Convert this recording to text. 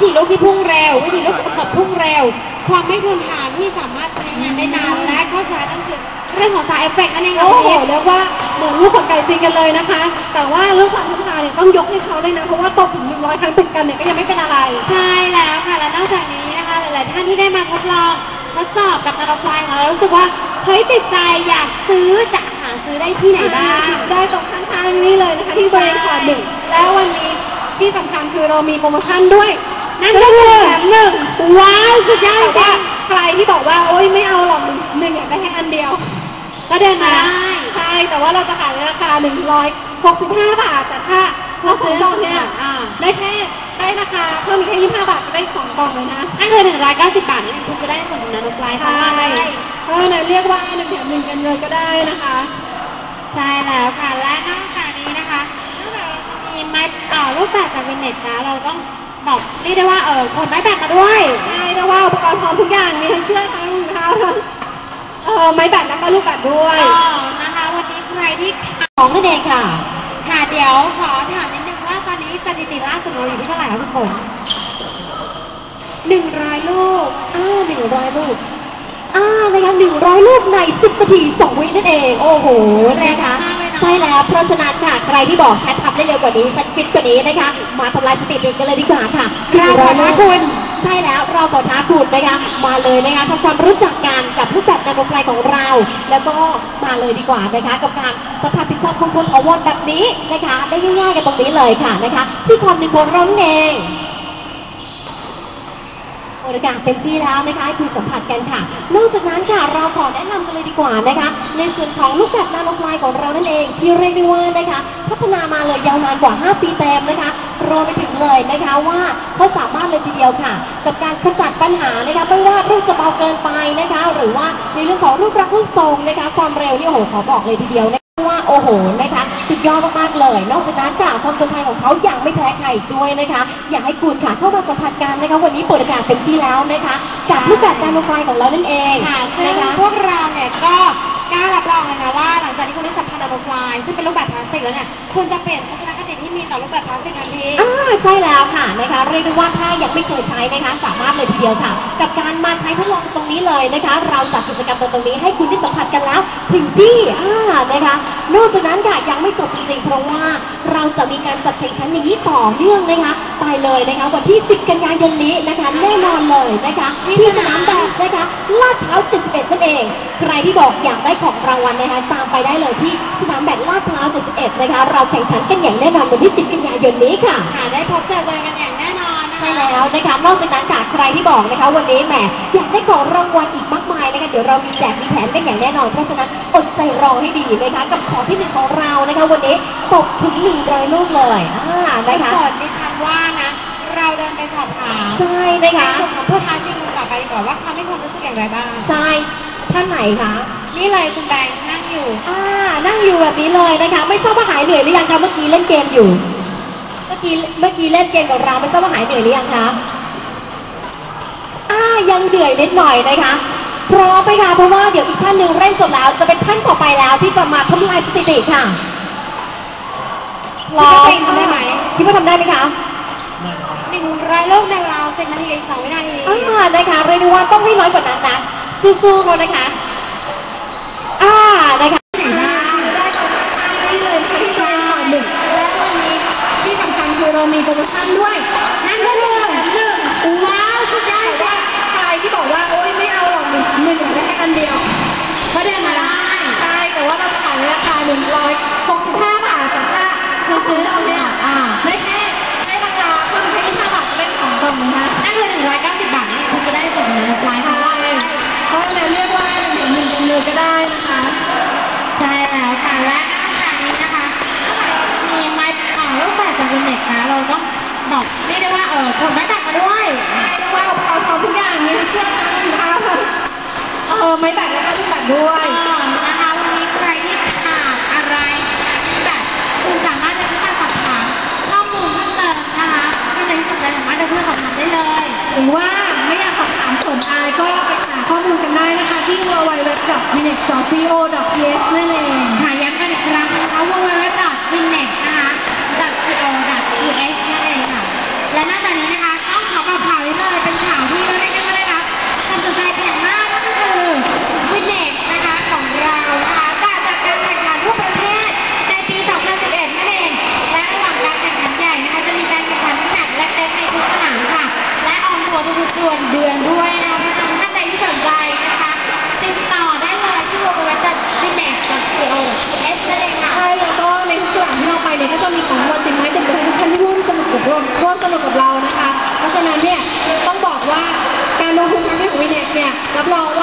วิธีลูกที่พุ่งเร็ว วิธีลูกประกบพุ่งเร็ว ความไม่ทนทานที่สามารถใช้งานได้นานและเข้าใจนั่นคือเรื่องของสายเอฟเฟกต์นั่นเองค่ะโอ้โหพี่เรียกว่าเหมือนลูกของไก่จริงกันเลยนะคะ แต่ว่าเรื่องความทุกข์ทานเนี่ยต้องยกให้เขาเลยนะเพราะว่าตบถึงหนึ่งร้อยครั้งติดกันเนี่ยก็ยังไม่เป็นอะไร ใช่แล้วค่ะและนอกจากนี้นะคะ หลาย ๆ ท่านที่ได้มาทดลองทดสอบกับนาโนไฟของเรารู้สึกว่าเฮ้ยติดใจอยากซื้อจะหาซื้อได้ที่ไหนบ้างได้ตรงข้างๆนี่เลยนะคะที่บริเวณขวาหนึ่งแล้ววันนี้ที่สำคัญคือเรามีโปรโมชั่นด้วย นั่นก็คือแถมหนึ่งว้าวสุดยอดจแต่ริว่างใครที่บอกว่าโอ๊ยไม่เอาหรอกหนึ่งอยากได้แค่อันเดียว ก็เดินมาได้ ใช่ แต่ว่าเราจะขายในราคา 165 บาท แต่ถ้าเราซื้อกล่องเนี่ยอ่าได้แค่ได้ราคาเพิ่มอีกแค่ 25 บาทก็ได้สองกล่องเลยนะนั่นคือ190 บาทนี่คุณจะได้ส่วนของนาโนไฟเข้าใช่มาได้ก็เลยเรียกว่าหนึ่งแถมหนึ่งกันเลยก็ได้นะคะ ใช่แล้วค่ะ และนอกจากนี้นะคะนอกจากเราจะมีไม้ต่อรูปแบบจากวินเน็ตนะเราต้อง บอกเรียกได้ว่าเออคนไม้แบบมาด้วยใช่แต่ว่าอุปกรณ์พร้อมทุกอย่างมีทั้งเชือกทั้งรองเท้าทั้งเอ่อไม้แบตแล้วก็ลูกแบตด้วยก็นะคะวันนี้ใครที่ของนั่นเองค่ะ ค่ะเดี๋ยวขอถามนิดนึงว่าตอนนี้สถิติล่าสุดเราอยู่ที่เท่าไหร่คะคุณฝนหนึ่งร้อยลูกอ้าวหนึ่งร้อยลูกอ่านะคะหนึ่งร้อยลูกในสิบนาทีสองวินั่นเอง โอ้โหนะคะ ใช่แล้ว เพราะฉะนั้นค่ะ ใครที่บอกแชททำได้เร็วกว่านี้แชทฟิตกว่านี้นะคะ มาทำลายสถิติกันเลยดีกว่าค่ะเราขอท้าคุณ ใช่แล้ว เราขอท้าคุณนะคะ มาเลยนะคะทำความรู้จักกันกับรูปแบบนาโนไฟของเรา แล้วก็มาเลยดีกว่านะคะ กับการสัมผัสถึงความคงทนของวนแบบนี้นะคะ ได้ง่ายๆกันตรงนี้เลยค่ะนะคะ ที่ความหนึ่งของเรานั่นเอง บริการเต็มที่แล้วนะคะให้คุณสัมผัสกันค่ะ นอกจากนั้นค่ะเราขอแนะนำกันเลยดีกว่านะคะ ในส่วนของลูกแบบนาโนไฟของเรานั่นเอง ที่เรียกได้ว่านะคะ พัฒนามาเลยยาวนานกว่า 5 ปีเต็มนะคะรวมไปถึงเลยนะคะว่าเขาสามารถเลยทีเดียวค่ะ กับการขจัดปัญหานะคะไม่ว่ารูปจะเบาเกินไปนะคะ หรือว่าในเรื่องของรูปรักษณ์รูปทรงนะคะ ความเร็วนี่โอ้โหขอบอกเลยทีเดียวนะคะ ว่าโอ้โหนะคะสุดยอดมากๆเลย นอกจากนั้นค่ะความคนไทยของเขาอย่างไม่แพ้ใครอีกด้วยนะคะ อยากให้คุณค่ะเข้ามาสัมผัสกันนะคะ วันนี้เปิดโอกาสเต็มที่แล้วนะคะกับรูปแบบการลงไฟของเรานั่นเองค่ะซึ่งนะคะพวกเราเนี่ยก็กล้ารับรองเลยนะว่า หลังจากที่คุณได้สัมผัสนาโนไฟล์ซึ่งเป็นรูปแบบพลาสติกแล้วเนี่ยคุณจะเปลี่ยนทัศนคติที่มีต่อรูปแบบพลาสติกทันที อ่าใช่แล้วค่ะนะคะเรียกได้ว่าถ้ายังไม่เคยใช้นะคะสามารถเลยทีเดียวค่ะ กับการมาใช้ทดลองตรงนี้เลยนะคะ เราจัดกิจกรรมตรงนี้ให้คุณได้สัมผัสกันแล้ว ถึงที่อ่านะคะ นอกจากนั้นค่ะยังไม่จบจริงๆ เพราะว่าเราจะมีการจัดแข่งขันอย่างนี้ต่อเนื่องนะคะ ไปเลยนะคะ วันที่ 10 กันยายนนี้นะคะ แน่นอนเลยนะคะ ที่สนามแบบนะคะลาดพร้าว 71 นั่นเอง ใครที่บอกอยากได้ของรางวัลนะคะ ตามไปได้เลยที่สนามแบดลาดพร้าว 71 นะคะ เราแข่งขันกันอย่างแน่นอนวันที่ 10 กันยายนนี้ค่ะ ค่ะ ได้พบเจอกันอย่าง ใช่แล้วนะคะนอกจากนั้นค่ะใครที่บอกนะคะ วันนี้แหมอยากได้ของรางวัลอีกมากมายนะคะเดี๋ยวเรามีแจกมีแถมกันอย่างแน่นอนเพราะฉะนั้นอดใจรอให้ดีนะคะกับของที่หนึ่งของเรานะคะวันนี้ตกถึง100ลูกเลยอ่าได้นะคะผลดิฉันว่านะ เราเดินไปสอบถามใช่ในนะคะส่วนของผู้ท้าชิงคนต่อไปดีกว่าว่าเขาไม่ความรู้สึกอย่างไรบ้างใช่ท่านไหนคะนี่เลยคุณแบงค์นั่งอยู่อ่านั่งอยู่แบบนี้เลยนะคะ ไม่ทราบว่าหายเหนื่อยหรือยังคะเมื่อกี้เล่นเกมอยู่เมื่อกี้เมื่อกี้เล่นเกมกับเราไม่ทราบว่าหายเหนื่อยหรือยังคะอ่ายังเหนื่อยนิดหน่อยนะคะพร้อมไหมคะเพราะว่าเดี๋ยวอีกท่านหนึ่งเร่งจบแล้ว จะเป็นท่านต่อไปแล้วที่จะมาทำลายสถิติค่ะคิดว่าตัวเองทำได้ไหมคิดว่าทำได้ไหมคะหนึ่งร้อยลูกในเวลาสิบนาทีอีกสองวินาทีอ่านะคะเรียกได้ว่าต้องให้น้อยกว่านั้นนะสู้ๆเขานะคะอ่านะคะได้ตรงนี้เลยค่ะที่เป็นหน่อยหนึ่งและวันนี้ที่สำคัญคือเรามีโปรโมชั่นด้วย นั่นก็คือแถมหนึ่งว้าวสุดยอดว่าใครที่บอกว่าโอ๊ยไม่เอาหรอกหนึ่งหนึ่ง อยากได้แค่อันเดียวก็ได้มาได้ใช่แต่ว่าเราขายในราคาหนึ่งร้อยหกสิบห้าบาทแต่ถ้าเราซื้อเราเนี่ยอ่าได้แค่ได้ราคาเพิ่มแค่ยี่สิบห้าบาทเป็นของกล่องนะคะนั่นคือหนึ่งร้อยเก้าสิบบาทนี่คุณจะได้ส่วนลดร้อยค่ะเพราะเลยเรียกว่าหนึ่งหนึ่งเลยก็ได้นะคะใช่แล้วค่ะและนอกจากนี้นะคะมีไม้อ่ารูปแบบจากวินเน็ตนะเราต้องบอกเรียกได้ว่าเออคนไม้แเออไม้แบตแล้วก็ลูกแบตด้วยเออนะคะวันนี้ใครที่ขาดอะไรแบบคุณสามารถจะที่มาสอบถามข้อมูลเพิ่มเติมนะคะถ้าในที่สนใจสามารถจะเพื่อสอบถามได้เลย หรือว่าไม่อยากสอบถามส่วนอายก็ไปหาข้อมูลกันได้นะคะที่ www.minute.co.th นั่นเอง ค่ะย้ำกันอีกครั้งนะคะ www.winnet นะคะ .co.th นั่นเองค่ะและนอกจากนี้นะคะต้องขอขอบ ส่วนเดือนด้วยนะคะเพราะฉะนั้นท่านใดที่สนใจนะคะ ติดต่อได้เลยที่ www.bimex.co.th นั่นเองค่ะ ใช่แล้วก็ในทุกส่วนที่เราไปเนี่ยก็จะมีของรางวัลติดไม้ติดมือให้ทุกท่านที่ร่วมสนุกกับร่วมร่วมสนุ กกับ